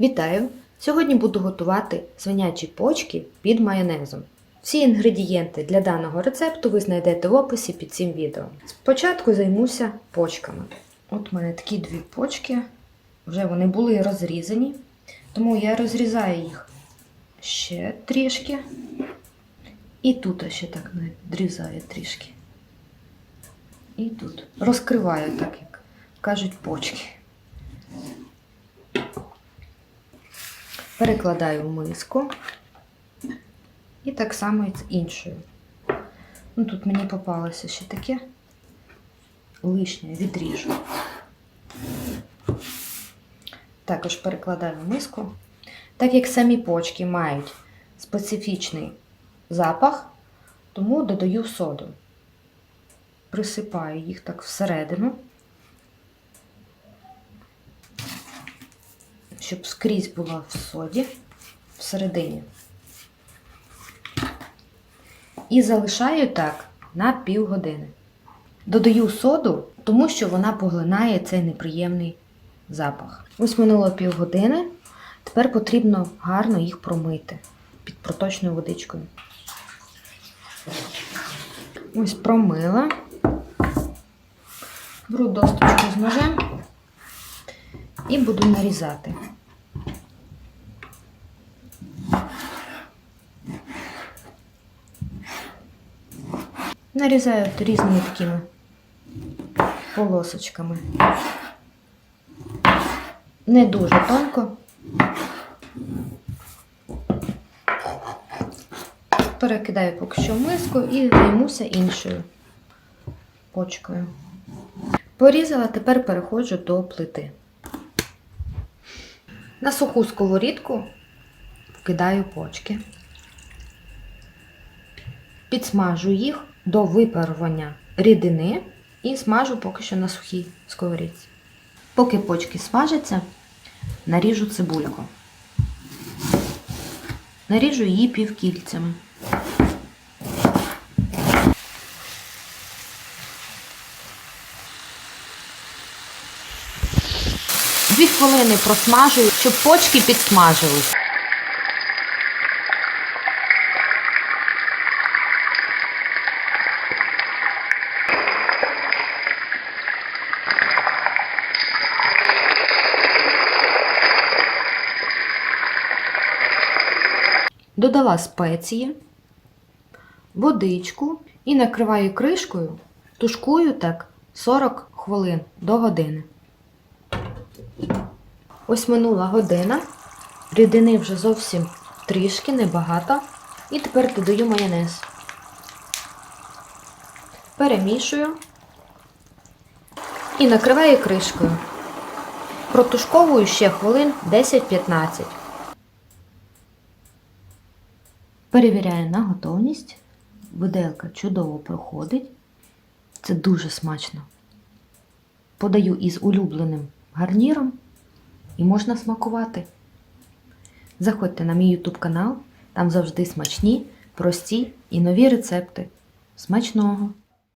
Вітаю! Сьогодні буду готувати свинячі почки під майонезом. Всі інгредієнти для даного рецепту ви знайдете в описі під цим відео. Спочатку займуся почками. От у мене такі дві почки, вже вони були розрізані, тому я розрізаю їх ще трішки. І тут ще так надрізаю трішки. І тут. Розкриваю так, як кажуть, почки. Перекладаю в миску. І так само і з іншою. Ну, тут мені попалося ще таке лишнє відріжу. Також перекладаю в миску. Так як самі почки мають специфічний запах, тому додаю соду. Присипаю їх так всередину, щоб скрізь була в соді всередині. І залишаю так на півгодини. Додаю соду, тому що вона поглинає цей неприємний запах. Ось минуло півгодини. Тепер потрібно гарно їх промити під проточною водичкою. Ось промила. Беру досточку з ножем і буду нарізати. Нарізаю різними такими полосочками. Не дуже тонко. Перекидаю поки що в миску і займуся іншою почкою. Порізала, тепер переходжу до плити. На суху сковорідку вкидаю почки. Підсмажу їх до випарування рідини і смажу поки що на сухій сковорідці. Поки почки смажаться, наріжу цибульку. Наріжу її півкільцями. Дві хвилини просмажую, щоб почки підсмажились. Додала спеції, водичку і накриваю кришкою, тушкую так 40 хвилин до години. Ось минула година, рідини вже зовсім трішки, небагато. І тепер додаю майонез. Перемішую і накриваю кришкою. Протушковую ще хвилин 10-15. Перевіряю на готовність. Виделка чудово проходить. Це дуже смачно. Подаю із улюбленим гарніром і можна смакувати. Заходьте на мій YouTube канал, там завжди смачні, прості і нові рецепти. Смачного!